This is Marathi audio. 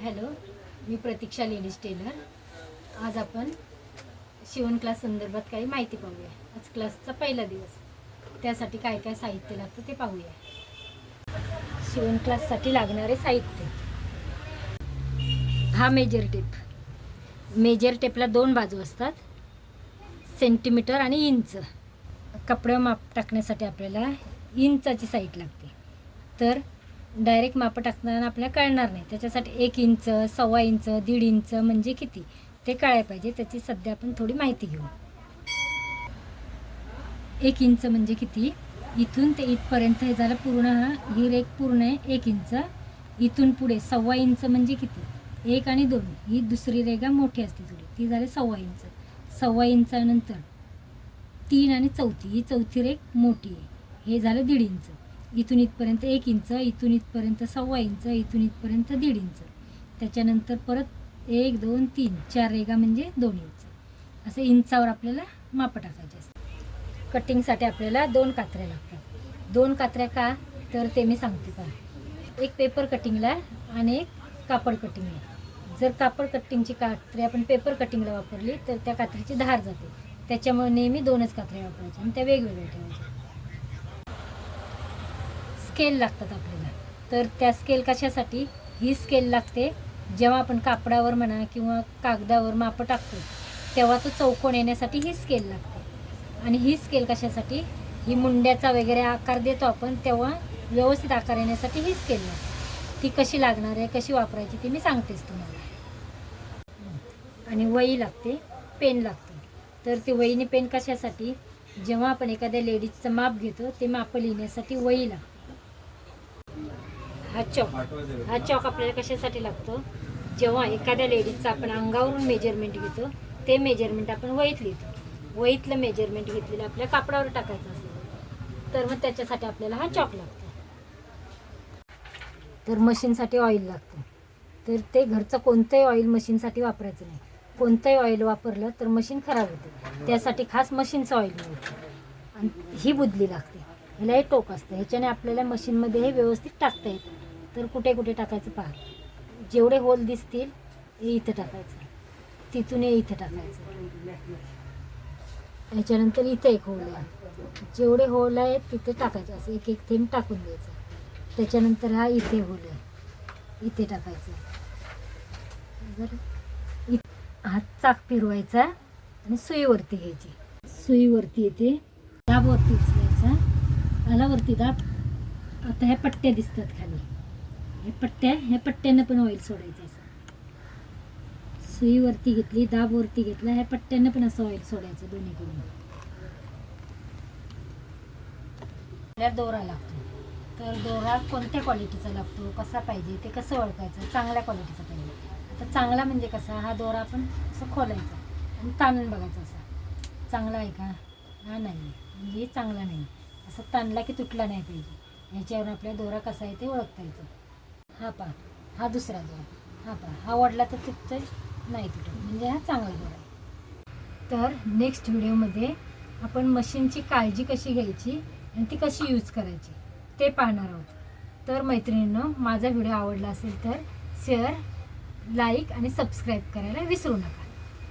हॅलो मी प्रतीक्षा लेडीज टेलर. आज आपण शिवण क्लास संदर्भात काही माहिती पाहूया. आज क्लासचा पहिला दिवस. त्यासाठी काय काय साहित्य लागतं ते पाहूया. शिवण क्लाससाठी लागणारे साहित्य. हा मेजर टेप मेजर टेपला दोन बाजू असतात. सेंटीमीटर आणि इंच कपडे माप टाकण्यासाठी आपल्याला इंचाची साईट लागते. तर डायरेक्ट मापं टाकताना आपल्याला कळणार नाही. त्याच्यासाठी एक इंच सव्वा इंच दीड इंच म्हणजे किती? ते कळायला पाहिजे. त्याची सध्या आपण थोडी माहिती घेऊ. एक इंच म्हणजे किती? इथून ते इथपर्यंत हे झालं पूर्ण ही रेख पूर्ण आहे एक इंच. इथून पुढे सव्वा इंच म्हणजे किती? एक आणि दोन. ही दुसरी रेगा मोठी असते थोडी. ती झाली सव्वा इंच. सव्वा इंचानंतर तीन आणि चौथी. ही चौथी रेख मोठी आहे. हे झालं दीड इंच. इथून इथपर्यंत एक इंच इथून इथपर्यंत सव्वा इंच इथून इथपर्यंत दीड इंच. त्याच्यानंतर परत एक दोन तीन चार रेगा म्हणजे दोन इंच. असं इंचावर आपल्याला माप टाकायचे असते कटिंगसाठी आपल्याला दोन कात्र्या लागतात. दोन कात्र्या का? तर ते मी सांगते का एक पेपर कटिंगला आणि एक कापड कटिंगला जर कापड कटिंगची कात्री आपण पेपर कटिंगला वापरली तर त्या कात्रीची धार जाते. त्याच्यामुळे नेहमी दोनच कात्र्या वापरायच्या आणि त्या वेगवेगळ्या ठेवायच्या. स्केल लागतात आपल्याला. तर त्या स्केल कशासाठी? ही स्केल लागते. जेव्हा आपण कापडावर म्हणा किंवा कागदावर माप टाकतो तेव्हा तो चौकोन येण्यासाठी ही स्केल लागते. आणि ही स्केल कशासाठी? ही मुंड्याचा वगैरे आकार देतो आपण तेव्हा व्यवस्थित आकार येण्यासाठी ही स्केल लागते. ती कशी लागणार आहे कशी वापरायची ती मी सांगतेच तुम्हाला. आणि वही लागते पेन लागते. तर ते वहीने पेन कशासाठी? जेव्हा आपण एखाद्या लेडीजचं माप घेतो ते माप लिहिण्यासाठी वही लागते. हा चॉक हा चॉक आपल्याला कशासाठी लागतो? जेव्हा एखाद्या लेडीजचं आपण अंगावरून मेजरमेंट घेतो ते मेजरमेंट आपण वहीत लिहितो. वहीतलं मेजरमेंट घेतलेलं आपल्या कापडावर टाकायचं असतं. तर मग त्याच्यासाठी आपल्याला हा चॉक लागतो. तर मशीनसाठी ऑइल लागतं. तर ते घरचं कोणतंही ऑइल मशीनसाठी वापरायचं नाही. कोणतंही ऑइल वापरलं तर मशीन खराब होते. त्यासाठी खास मशीनचं ऑइल मिळतं. आणि ही बुदली लागते. ह्याला हे टोक असतं. ह्याच्याने आपल्याला मशीनमध्ये हे व्यवस्थित टाकता येतं. तर कुठे कुठे टाकायचं पहा. जेवढे होल दिसतील हे इथं टाकायचं. तिथून इथं टाकायचं. याच्यानंतर इथं एक होल आहे. जेवढे होल आहेत तिथे टाकायचं. असं एक एक थेंब टाकून द्यायचं. त्याच्यानंतर हा इथे होल आहे. इथे टाकायचं. बरं. इत हा चाक फिरवायचा आणि सुईवरती घ्यायची. सुईवरती येते. दाबवरती उचलायचा. आला वरती दाब. आता ह्या पट्ट्या दिसतात खाली. हे पट्ट्या ह्या पट्ट्यानं पण ऑइल सोडायचं असं. सुईवरती घेतली दाबवरती घेतला ह्या पट्ट्यानं पण असं ऑइल सोडायचं दोन्हीकडून. आपल्याला दोरा लागतो. तर दोरा कोणत्या क्वालिटीचा लागतो कसा पाहिजे ते कसं ओळखायचं चांगल्या क्वालिटीचा पाहिजे. आता चांगला म्हणजे कसा हा दोरा आपण असं खोलायचा आणि ताणून बघायचा असा. चांगला आहे का? हा नाही. म्हणजे चांगला नाही. असं ताणला की तुटला नाही पाहिजे. ह्याच्यावर आपल्या दोरा कसा आहे ते ओळखता येतो. हा पा हा दुसरा दोरा हा पा हा वडला तर तिथं नाही तुटत म्हणजे हा चांगला दोरा आहे. तर नेक्स्ट व्हिडिओमध्ये आपण मशीनची काळजी कशी घ्यायची आणि ती कशी यूज करायची ते पाहणार आहोत. तर मैत्रिणींनो माझा व्हिडिओ आवडला असेल तर शेअर लाईक आणि सबस्क्राईब करायला विसरू नका.